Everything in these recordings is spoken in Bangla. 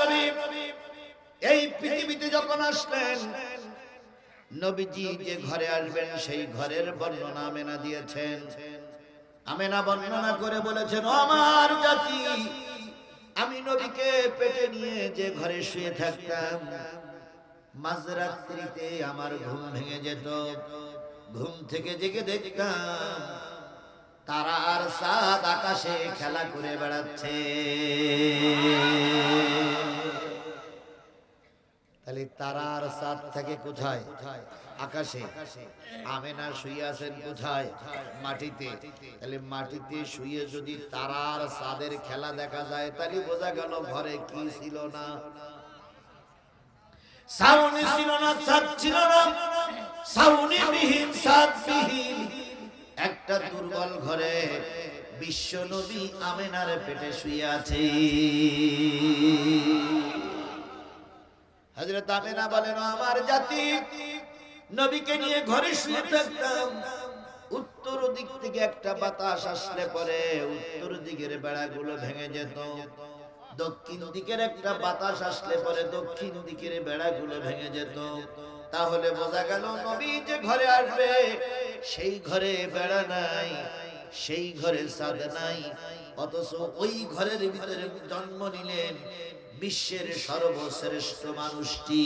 নবী, এই পৃথিবীতে যখন আসলেন, নবীজি যে ঘরে আসবেন সেই ঘরের বর্ণনা আমেনা দিয়েছেন। আমেনা বর্ণনা করে বলেছেন আমার জাতি, আমি নবীকে পেটে নিয়ে যে ঘরে শুয়ে থাকতাম, মাঝরাত্রিতে আমার ঘুম ভেঙে যেত। ঘুম থেকে জেগে দেখতাম, তারা আর সাত আকাশে খেলা করে বেড়াচ্ছে। তাহলে তারা আর সাত থেকে কোথায়? আকাশে। আমেনা শুয়ে আছেন কোথায়? মাটিতে। তাহলে মাটিতে শুয়ে যদি তারার সাদের খেলা দেখা যায়, তাহলে বোঝা গেল ঘরে কি ছিল না। সাউনি ছিল না ছাদ ছিল না। সাউনি বিহীন ছাদ বিহীন। একটা দুর্বল ঘরে বিশ্ব নবী আমেনার পেটে শুয়ে আছে হযরত আমেনা বলেন আমার জাতি, নবীকে নিয়ে ঘরে শুয়ে থাকতাম উত্তর দিক থেকে একটা বাতাস আসলে পরে উত্তর দিকের বেড়াগুলো ভেঙে যেত। দক্ষিণ দিকের একটা বাতাস আসলে পরে দক্ষিণ দিকের বেড়াগুলো ভেঙে যেত। তাহলে বোঝা গেল নবী যে ঘরে আসবে, সেই ঘরে বেড়া নাই। সেই ঘরের সাদ নাই। অথচ ওই ঘরের ভিতরে জন্ম নিলেন বিশ্বের সর্বশ্রেষ্ঠ মানুষটি।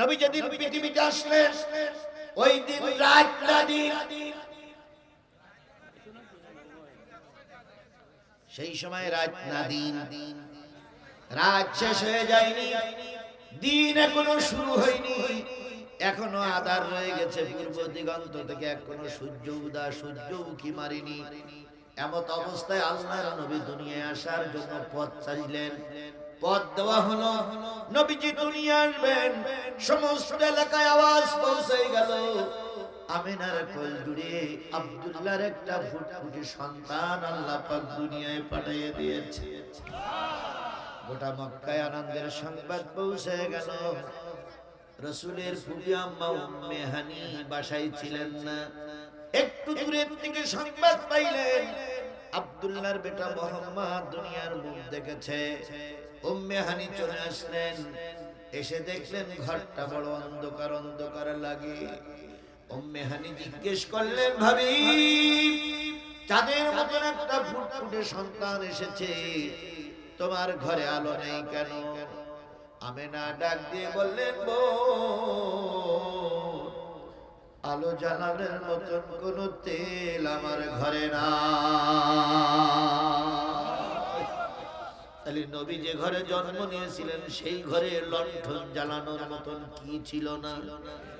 নবী যেদিন পৃথিবীতে আসলেন, ওই দিন দিন সেই সময় রাত না দিন রাত শেষ হয়ে যায়নি। দিন এখনও শুরু হয়নি। এখনও আধার রয়ে গেছে পূর্ব দিগন্ত থেকে, এখনও সূর্য উদা সূর্য উকি মারিনি। এমত অবস্থায় আল্লাহর নবী দুনিয়ায় আসার জন্য পথ চাইলেন পথ দেওয়া হলো, নবীজি দুনিয়া আসবেন, সমস্ত এলাকায় আওয়াজ পৌঁছে গেল। আমিনার কোল জুড়ে আব্দুল্লাহর একটা ফুটফুটে সন্তান আল্লাহ পাক দুনিয়ায় পাঠিয়ে দিয়েছে। গোটা মক্কায় আনন্দের সংবাদ পৌঁছে গেল। রসুলের হানি বাসায় ছিলেন না। একটু দূরের থেকে সংবাদ পাইলেন, আব্দুল্লাহর বেটা মোহাম্মদ দুনিয়ার মুখ দেখেছে। উম্মে হানি চলে আসলেন, এসে দেখলেন ঘরটা বড় অন্ধকার অন্ধকার লাগে। উম্মে হানি জিজ্ঞেস করলেন, ভাবি, চাঁদের মতন একটা ফুটফুটে সন্তান এসেছে। তোমার ঘরে আলো নেই কেন? আমেনা ডাক দিয়ে বললেন আলো জ্বালানোর মতন কোন তেল আমার ঘরে না। তাহলে নবী যে ঘরে জন্ম নিয়েছিলেন, সেই ঘরে লণ্ঠন জ্বালানোর মতন কি ছিল না?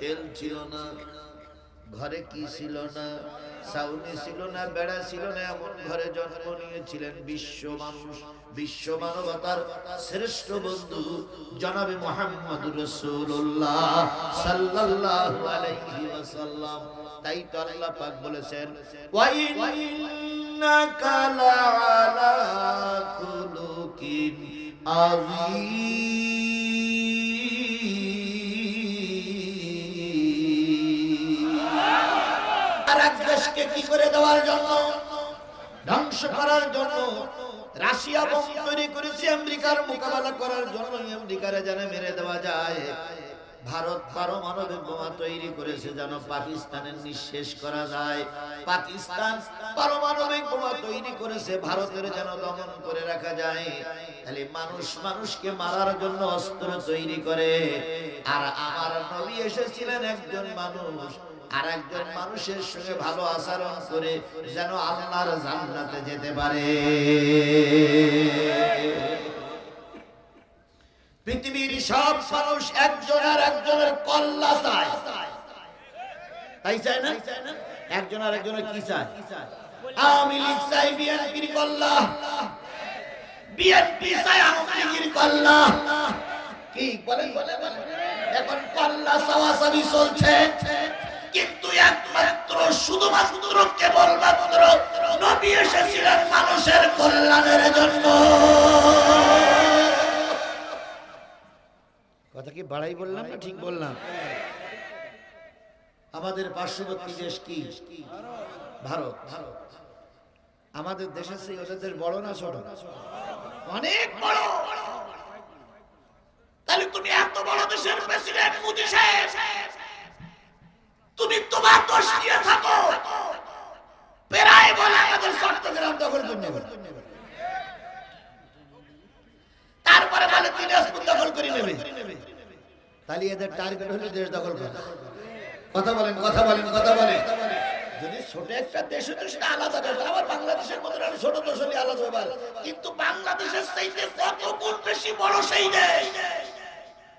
তেল ছিল না। ঘরে কি ছিল না? সাউনি ছিল না, বেড়া ছিল না, এমন ঘরে জন্ম নিয়েছিলেন বিশ্ব মানুষ। বিশ্ব মানবতার শ্রেষ্ঠ বন্ধু জনাবে মোহাম্মদ রসুল্লাহ সাল্লাল্লাহু আলাইহি তাই তো আল্লাহ পাক বলেছেন, ওয়া ইন্নাকা লাআলা খুলুকিন আযীম। দেশকে কি করে দেওয়ার জন্য? ধ্বংস করার জন্য, রাশিয়া বোম তৈরি করেছে আমেরিকার মোকাবেলা করার জন্য, আমেরিকারে যেন মেরে দেওয়া যায়। ভারত পারমাণবিক বোমা তৈরি করেছে যেন পাকিস্তানের নিঃশেষ করা যায়। পাকিস্তান পারমাণবিক বোমা তৈরি করেছে, ভারতের যেন দমন করে রাখা যায়। তাহলে মানুষ মানুষকে মারার জন্য অস্ত্র তৈরি করে, আর এসেছিলেন একজন মানুষ আর একজন মানুষের সঙ্গে ভালো আচরণ করে যেন আল্লাহর জান্নাতে যেতে পারে। পৃথিবীর সব মানুষ একজন আর একজনের কল্লা চায়। তাই চায় না? একজন আর একজনের কি চায়? আওয়ামী লীগ চাই, বিএনপির কল্লা। বিএনপি চায়, আওয়ামী লীগের কল্লা। কি? বলেন বলেন বলেন। এখন কল্লা চাওয়াচাবি চলছে। কিন্তু একমাত্র, শুধুমাত্র কেবলমাত্র নবী এসেছিলেন মানুষের কল্যাণের জন্য। কথা কি বাড়াই বললাম না ঠিক বললাম? আমাদের পার্শ্ববর্তী দেশ কি? ভারত। আমাদের দেশের সেই ওদের বড় না ছোট? অনেক বড়। তাহলে তুমি এত বড় দেশের প্রেসিডেন্ট মোদি তুমি তোমার দোষ নিয়ে থাকো। বাংলাদেশের ছোট দেশ হলে কিন্তু বাংলাদেশের সেই দেশ বেশি বড় সেই দেশ।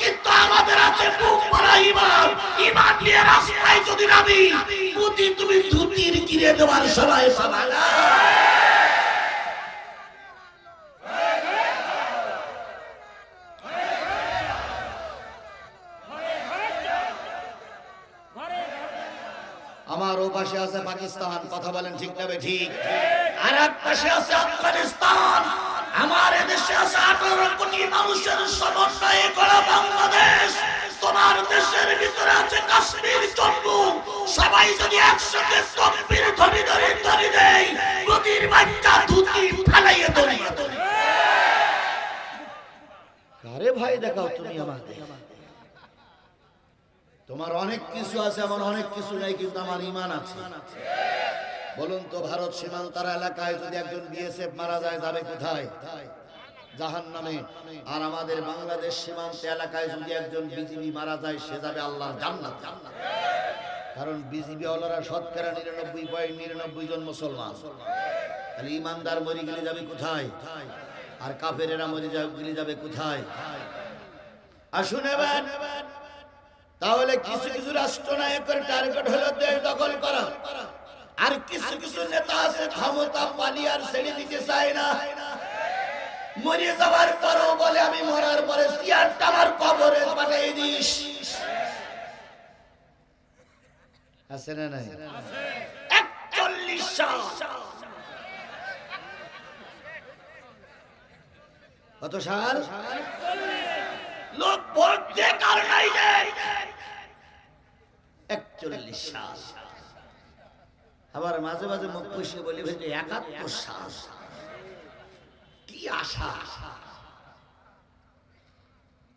কিন্তু আমাদের আছে বুক ভরা ইমান ইমান নিয়ে রাস্তায় যদি নামি পুঁতি তুমি ধুতির কিনে দেওয়ার সময় পাবা না। আমার ও পাশে আছে পাকিস্তান। কথা বলেন ঠিক না ঠিক? আর এক পাশে আছে আফগানিস্তান। আমার দেশে আছে আঠারো কোটি মানুষের সমন্বয়ে করা বাংলাদেশ। তোমার দেশের ভিতরে আছে কাশ্মীর জম্মু। সবাই যদি একসাথে তকবির ধরি ধরি ধরি দেই নদীর বাচ্চা ধুতি ফালাইয়ে ধরি কারে ভাই দেখাও তুমি আমাদের তোমার অনেক কিছু আছে, আমার অনেক কিছু নাই, কিন্তু আমার ইমান আছে। বলুন তো ভারত সীমান্তার এলাকায় যদি একজন বিএসএফ মারা যায়, যাবে কোথায়? জাহান নামে আর আমাদের বাংলাদেশ সীমান্ত এলাকায় যদি একজন বিজিবি মারা যায়, সে যাবে আল্লাহ জান্নাত। কারণ বিজিবি ওলারা শতকরা নিরানব্বই পয়েন্ট নিরানব্বই জন মুসলমান। তাহলে ইমানদার মরে গেলে যাবে কোথায়? আর কাফেরেরা মরে গেলে যাবে কোথায়? আসুন এবার। তাহলে কিছু কিছু রাষ্ট্রনায়কের টার্গেট হলো দেশ দখল করা। আর কিছু কিছু নেতা আছে, ক্ষমতা পালিয়ে আর ছেড়ে দিতে চায় না। মরে যাওয়ার পরও বলে, আমি মরার পরে সিয়ারটা আমার কবরে পাঠিয়ে দিস। আছে না নাই? একচল্লিশ কত সাল? লোক ভোট দিয়ে কার নাই একচল্লিশ সাল। আবার মাঝে মাঝে মুখ পুষিয়ে বলি যে একাত্তর সাল। কি আশা?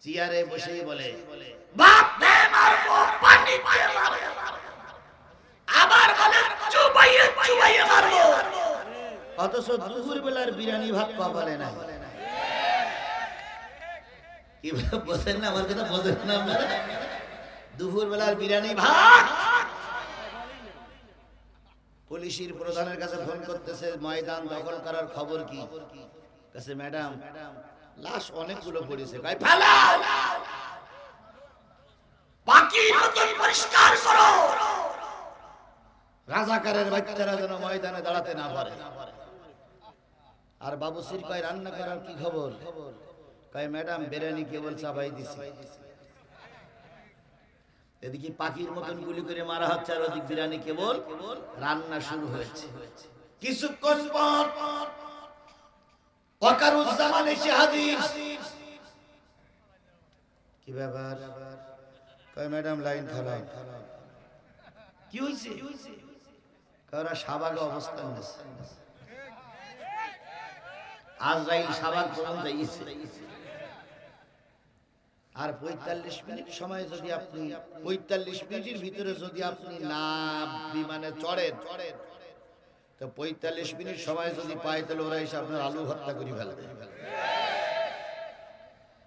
চেয়ারে বসেই বলে অথচ দুপুর বেলার বিরিয়ানি ভাত কপালে নাই। কি না, আমার কথা না দুপুর বেলার বিরিয়ানি ভাত পুলিশের প্রধানের কাছে ফোন করতেছে, ময়দান দখল করার খবর কি? কাছে, ম্যাডাম, লাশ অনেকগুলো পড়েছে। ভাই ফেলাও বাকি নতুন পরিষ্কার করো! রাজাকারের বাচ্চারা যেন ময়দানে দাঁড়াতে না পারে। আর বাবুসির কয়, রান্না করার কি খবর? কয়, ম্যাডাম, বিরিয়ানি কেবল চাপাই দিছি। এদিকে পাখির মতন গুলি করে মারা হচ্ছে, আর ওদিক বিরিয়ানি কেবল রান্না শুরু হয়েছে। কি ব্যাপার? ম্যাডাম, লাইন খারাপ কি অবস্থান আজরাইল শাহবাগ পর্যন্ত আর পঁয়তাল্লিশ মিনিট সময় যদি আপনি, পঁয়তাল্লিশ মিনিটের ভিতরে যদি আপনি না বিমানে চড়েন, তো পঁয়তাল্লিশ মিনিট সময় যদি পায়, তাহলে ওরা এসে আপনার আলু ভর্তা করে ফেলবে।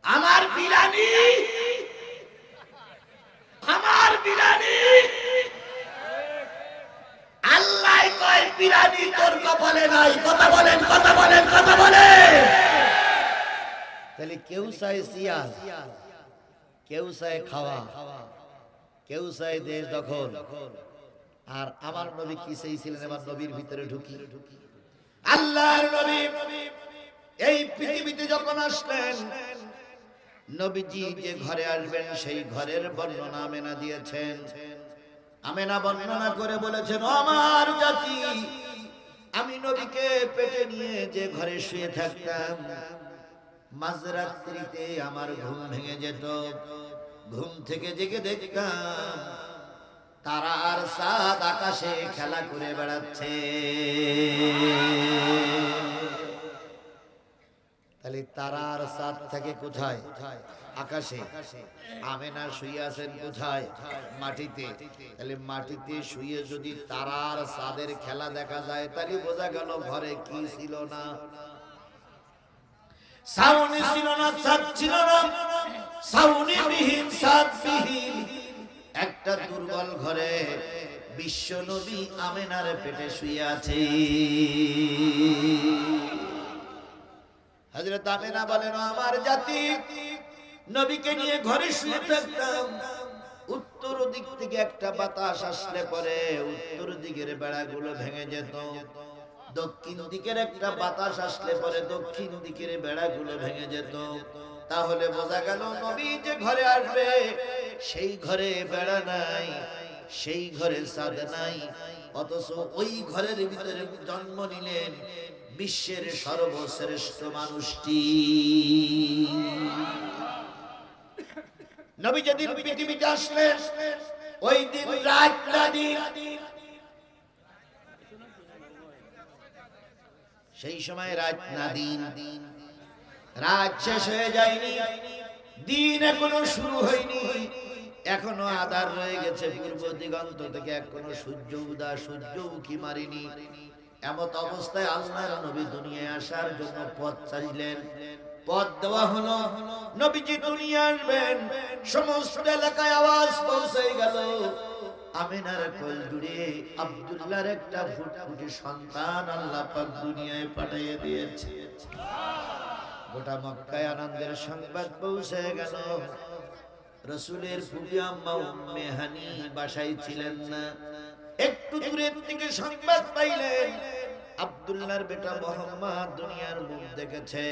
আমার বিরানি আমার বিরানি আল্লাহ কয় বিরানি তোর কপালে নাই। কথা বলেন কথা বলেন কথা বলেন। তাহলে কেউ চায় সিয়াজ? কেউ চায় খাওয়া কেউ চায় দেশ দখল। আর আমার নবী কি চেয়েছিলেন আমার নবীর ভিতরে ঢুকি? আল্লাহর নবী এই পৃথিবীতে যখন আসলেন নবীজি যে ঘরে আসবেন সেই ঘরের বর্ণনা আমেনা দিয়েছেন। আমেনা বর্ণনা করে বলেছেন আমার জাতি আমি নবীকে পেটে নিয়ে যে ঘরে শুয়ে থাকতাম মাঝরাত্রিতে আমার ঘুম ভেঙে যেত। ঘুম থেকে জেগে দেখতাম তারা আর সাত আকাশে খেলা করে বেড়াচ্ছে। তাহলে তারা আর সাত থাকে কোথায়? আকাশে। আমেনা শুয়ে আছেন কোথায়? মাটিতে। তাহলে মাটিতে শুয়ে যদি তারার সাদের খেলা দেখা যায়, তাহলে বোঝা গেল ঘরে কি ছিল না। সাউনি ছিল না ছাদ ছিল না। সাউনি বিহীন ছাদ বিহীন। একটা দুর্বল ঘরে বিশ্ব নবী আমেনার পেটে শুয়ে আছে। হযরত আমেনা বলেন আমার জাতি নবীকে নিয়ে ঘরে শুয়ে থাকতাম। উত্তর দিক থেকে একটা বাতাস আসলে পরে উত্তর দিকের বেড়াগুলো ভেঙে যেত। দক্ষিণ দিকের একটা বাতাস আসলে পরে দক্ষিণ দিকের বেড়াগুলো ভেঙে যেত। তাহলে বোঝা গেল নবী যে ঘরে আসবে, সেই ঘরে বেড়া নাই, সেই ঘরে সাদ নাই। অথচ ওই ঘরের ভিতরে জন্ম নিলেন বিশ্বের সর্বশ্রেষ্ঠ মানুষটি। নবী যেদিন পৃথিবীতে আসলেন, ওই দিন রাত না দিন সেই সময় রাত না দিন। রাত শেষ হয়ে যায়নি। দিন এখনও শুরু হয়নি। এখনও আধার রয়ে গেছে পূর্ব দিগন্ত থেকে। এখনও সূর্য উদা, সূর্য উকি মারিনি। এমত অবস্থায় আল্লাহর নবী দুনিয়ায় আসার জন্য পথ চাইলেন পথ দেওয়া হলো, নবীজি দুনিয়া আসবেন। সমস্ত এলাকায় আওয়াজ পৌঁছে গেল। আমিনার কোল জুড়ে আব্দুল্লাহর একটা ফুটফুটে সন্তান আল্লাহ পাক দুনিয়ায় পাঠিয়ে দিয়েছে। গোটা মক্কায় আনন্দের সংবাদ পৌঁছে গেল। রসুলের ফুপি আম্মা উম্মে হানি বাসায় ছিলেন না। একটু দূরের থেকে সংবাদ পাইলেন, আব্দুল্লাহর বেটা মোহাম্মদ দুনিয়ার মুখ দেখেছে।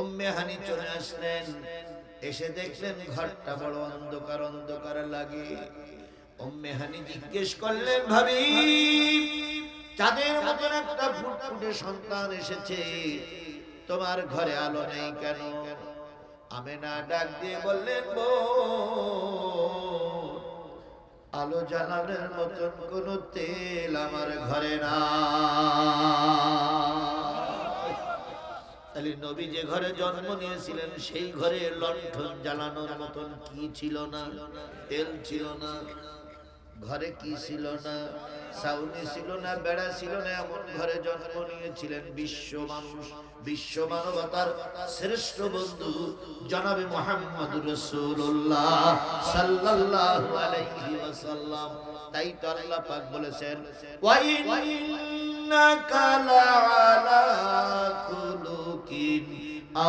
উম্মে হানি চলে আসলেন, এসে দেখলেন ঘরটা বড় অন্ধকার অন্ধকার লাগে। উম্মে হানি জিজ্ঞেস করলেন, ভাবি, চাঁদের মতন একটা ফুটফুটে সন্তান এসেছে। তোমার ঘরে আলো নেই কেন? আমেনা ডাক দিয়ে বললেন আলো জ্বালানোর মতন কোন তেল আমার ঘরে না তাহলে নবী যে ঘরে জন্ম নিয়েছিলেন, সেই ঘরে লণ্ঠন জ্বালানোর মতন কি ছিল না? তেল ছিল না। ঘরে কি ছিল না? সাউনি ছিল না, বেড়া ছিল না, এমন ঘরে জন্ম নিয়েছিলেন বিশ্ব মানুষ। বিশ্ব মানবতার শ্রেষ্ঠ বন্ধু জনাবে মোহাম্মদ রসুল্লাহ সাল্লাল্লাহু আলাইহি ওয়াসাল্লাম। তাই তো আল্লাহ পাক বলেছেন, ওয়া ইন্নাকা লাআলা খুলুকিন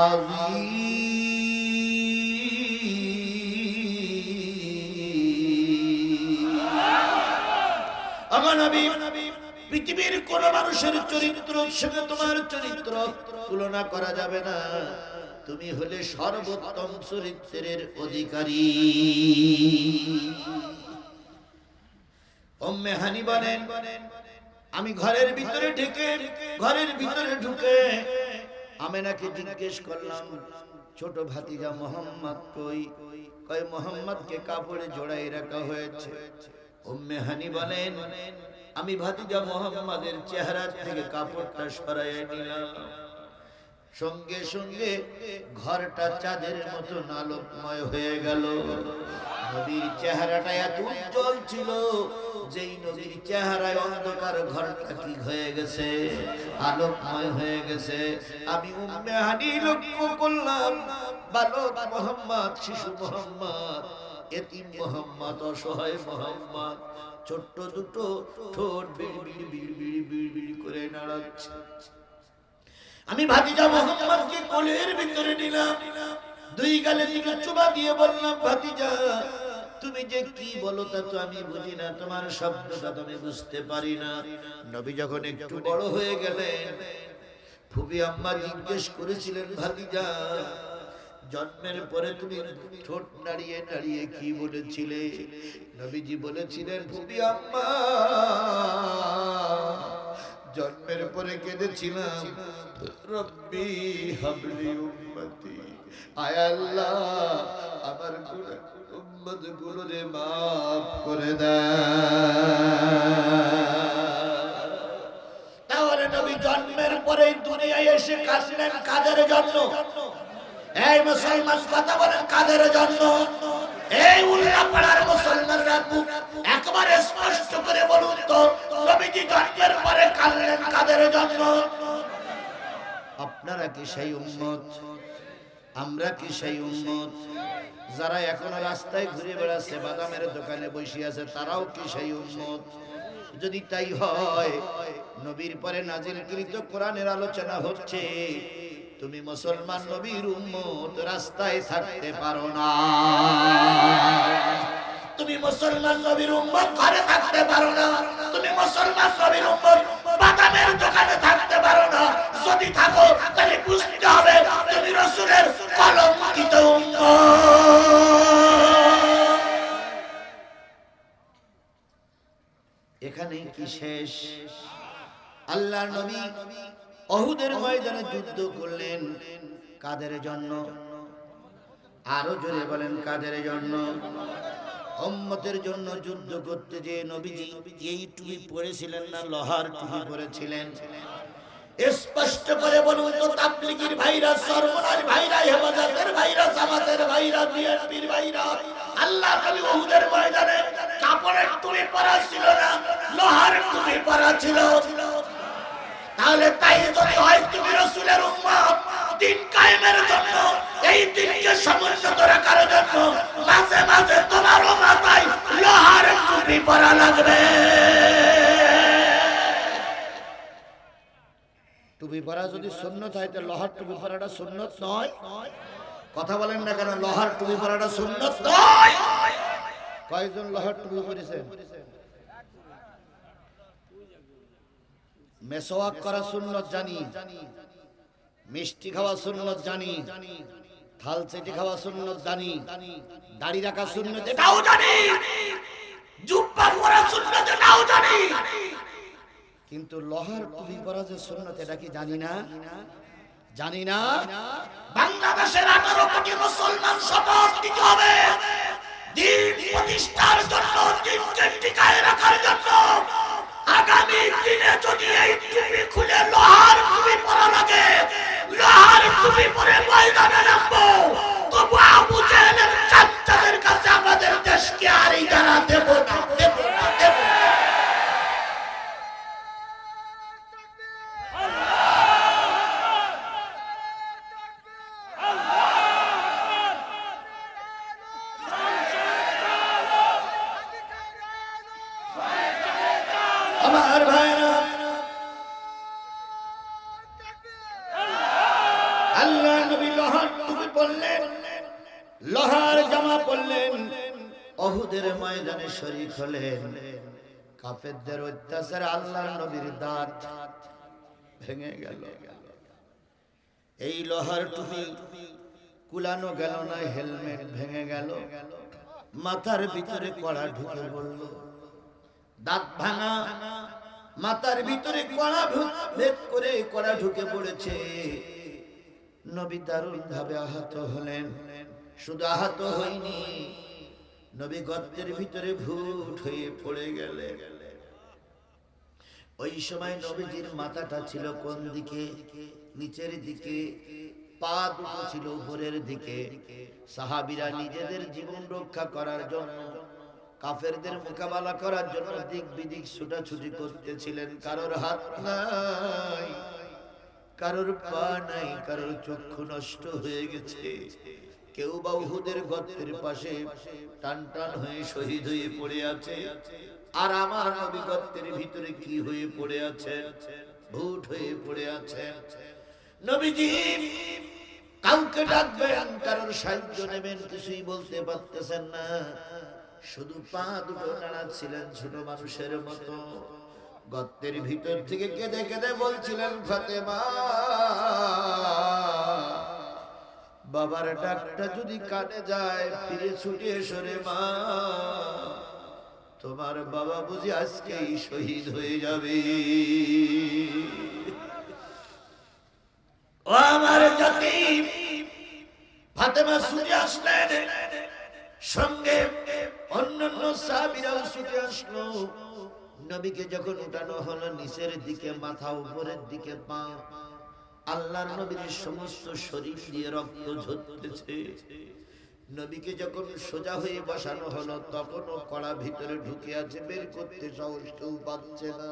আযীম। পৃথিবীর কোন মানুষের চরিত্র সঙ্গে তোমার চরিত্র তুলনা করা যাবে না। তুমি হলে সর্বোত্তম চরিত্রের অধিকারী। অম্মে হানি বলেন, আমি ঘরের ভিতরে ঢুকে, ঘরের ভিতরে ঢুকে আমি নাকি জিজ্ঞেস করলাম, ছোট ভাতিজা মোহাম্মদ কই? কই মোহাম্মদকে কাপড়ে জোড়াই রাখা হয়েছে। উম্মে হানি বলেন, আমি ভাতিজা মোহাম্মদের চেহারা থেকে কাপড়টা সরাইয়া নিলাম। সঙ্গে সঙ্গে ঘরটা চাঁদের মতো আলোকময় হয়ে গেল। নবীর চেহারাটা এত উজ্জ্বল ছিল যেই নবীর চেহারায় অন্ধকার ঘরটা কি হয়ে গেছে, আলোকময় হয়ে গেছে। আমি উম্মে হানি লক্ষ্য করলাম, বালক মোহাম্মদ, শিশু মোহাম্মদ এতিম মোহাম্মদ, অসহায় মোহাম্মদ। ছোট্ট দুটো ঠোঁট বিড়ি বিড়ি বিড়ি করে নাড়াচ্ছে। আমি ভাতিজা মোহাম্মদকে কোলের ভিতরে নিলাম। দুই গালে দিকে চুবা দিয়ে বললাম, ভাতিজা, তুমি যে কি বলো তা তো আমি বুঝি না, তোমার শব্দটা তো আমি বুঝতে পারি না। নবী যখন একটু বড় হয়ে গেলেন ফুবি আম্মা জিজ্ঞেস করেছিলেন, ভাতিজা জন্মের পরে তুমি ঠোঁট নাড়িয়ে নাড়িয়ে কি বলেছিলে? নবীজি বলেছিলেন ফুবি আম্মা, জন্মের পরে কেঁদেছিলাম। রব্বি হাবলি উম্মতি। আয় আল্লাহ, আমার উম্মত গুলোরে মাফ করে তাহলে নবী জন্মের পরে দুনিয়ায় এসে কাশলেন কাদের জন্য? এই মুসলমান কথা বলেন কাদের জন্য? এই উল্লাপাড়ার মুসলমানরা একবারে স্পষ্ট করে বলুন তো নবীজি জন্মের পরে কাঁদলেন কাদের জন্য? আপনারা কি সেই উম্মত? আমরা কি সেই উম্মত? যারা এখনও রাস্তায় ঘুরে বেড়াচ্ছে, বাদামের দোকানে বসে আছে, তারাও কি সেই উম্মত? যদি তাই হয়, নবীর পরে নাজিলকৃত কোরআনের আলোচনা হচ্ছে। তুমি মুসলমান নবীর উম্মত, রাস্তায় থাকতে পারো না। তুমি মুসলমান নবীর উম্মত, ঘরে থাকতে পারো না। তুমি মুসলমান নবীর উম্মত, বাদামের দোকানে থাকতে পারো না। যদি থাকো, তাহলে বুঝতে হবে তুমি রসুলের কলঙ্কিত এখানে কি শেষ? আল্লাহ নবী অহুদের ময়দানে যুদ্ধ করলেন কাদের জন্য? আরও জোরে বলেন কাদের জন্য? উম্মতের জন্য যুদ্ধ করতে যে নবীজি এই টুপি পরেছিলেন না লোহার টুপি পরেছিলেন? স্পষ্ট করে বলুন তো তাবলিগির ভাইরা সর্বনার ভাইরা হেফাজতের ভাইরা জামাতের ভাইরা বিএনপির ভাইরা আল্লাহ নবী উহুদের ময়দানে কাপড়ের টুপি পরা ছিল না লোহার টুপি পরা ছিল। তাহলে তাই যদি হয় তুমি রসুলের উম্মত, দিন কায়েমের জন্য, এই দিনকে সমুন্নত রাখার জন্য মাঝে মাঝে তোমারও মাথায় লোহার টুপি পরা লাগবে। টুপি পরা যদি সুন্নত হয় তো লোহার টুপি পরাটা সুন্নত নয়। কথা বলেন না কেন, লোহার টুপি পরাটা সুন্নত নয়। কয়জন লোহার টুপি পরেছেন? মেসোয়াক করা সুন্নত জানি। মিষ্টি খাওয়া সুন্নত জানি। থাল চেটে খাওয়া সুন্নত জানি। দাড়ি রাখা সুন্নত এটাও জানি। জুব্বা পরা সুন্নত এটাও জানি। কিন্তু লোহার টুপি পরা যে সুন্নত এটা কি জানি না? জানি না। বাংলাদেশের আঠারো কোটি মুসলমান শপথ নিতে হবে। দিন প্রতিষ্ঠার লোহার জামা পরলেন, অহুদের ময়দানে শরীক হলেন। কাফেরদের অত্যাচার আল্লাহর নবীর দাঁত ভেঙে গেল। এই লোহার টুপি কুলানো গেল না, হেলমেট ভেঙে গেল। মাথার ভিতরে কড়া ঢুকে পড়ল। দাঁত ভাঙা, মাথার ভিতরে কড়া ভেদ করে কড়া ঢুকে পড়েছে। নবী দারুণ ভাবে আহত হলেন। শুধু আহত হয়নি নবী গর্তের ভিতরে ভূত হয়ে পড়ে গেলেন ওই সময় নবীজির মাথাটা ছিল কোন দিকে? নিচের দিকে। পা দুটো ছিল উপরের দিকে। সাহাবিরা নিজেদের জীবন রক্ষা করার জন্য, কাফেরদের মোকাবেলা করার জন্য দিক বিদিক ছুটাছুটি করতেছিলেন। কারোর হাত নাই, কারোর পা নাই, কারোর চক্ষু নষ্ট হয়ে গেছে। কেউ বা উহুদের গর্তের পাশে টান টান হয়ে শহীদ হয়ে পড়ে আছে। আর আমার নবী গর্তের ভিতরে কি হয়ে পড়ে আছে? ভূত হয়ে পড়ে আছে। নবীজি, কাউকে ডাকবেন কারোর সাহায্য নেবেন, কিছুই বলতে পারতেছেন না। শুধু পা দুটো নাড়াচ্ছিলেন ছোট মানুষের মতো। গর্তের ভিতর থেকে কেঁদে কেঁদে বলছিলেন, ফাতেমা বাবার ডাকটা যদি কানে যায়, ফিরে ছুটে সরে মা। তোমার বাবা বুঝি আজকেই শহীদ হয়ে যাবে। ও আমার জাতি ফাতেমা আসলেন। সঙ্গে অন্যান্য সাহাবীরাও ছুটে আসলো। নবীকে যখন উঠানো হলো, নিচের দিকে, মাথা উপরের দিকে, পা আল্লাহর নবীর সমস্ত শরীর দিয়ে রক্ত ঝরতেছে। নবীকে যখন সোজা হয়ে বসানো হলো, তখনও কড়া ভিতরে ঢুকে আছে, বের করতে সাহস কেউ পাচ্ছে না।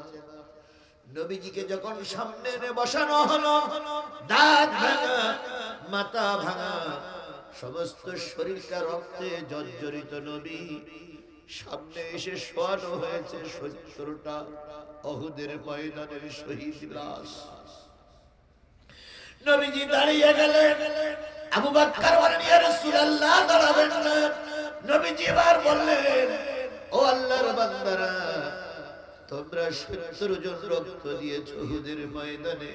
নবীজিকে যখন সামনে বসানো হলো দাঁত ভাঙা, মাথা ভাঙা, সমস্ত শরীরটা রক্তে জর্জরিত নবী। সামনে এসে শোয়ানো হয়েছে সত্তরটা অহুদের ময়দানের শহীদ লাশ। নবীজি দাঁড়িয়ে গেলেন। আবু বাক্কার বলেন, ইয়া রাসূলুল্লাহ, দাঁড়াবেন না। নবীজি বললেন, ও আল্লাহর বান্দারা, তোমরা সত্তর জন রক্ত দিয়েছ হুদের ময়দানে।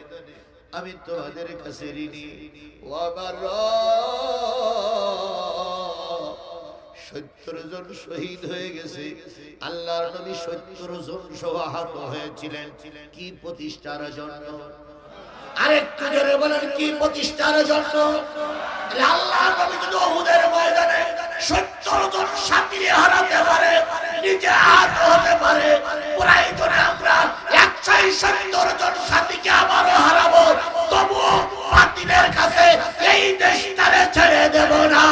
আমি তোমাদের কাছে ঋণী। ও আমার সত্তর জন শহীদ হয়ে গেছে। আল্লাহর নবী সত্তর জন সহ আহত হয়েছিলেন। কি প্রতিষ্ঠার জন্য? আরেকটু জোরে বলেন, কি প্রতিষ্ঠার জন্য? আল্লাহ নবী যদি অহুদের ময়দানে সত্তর জন সাথী হারাতে পারে, নিজে হাত হতে পারে পুরাই জনে আমরা একশো সত্তর জন সাথীকে আবারও হারাবো, তবুও কাছে এই দেশ তারে ছেড়ে দেব না।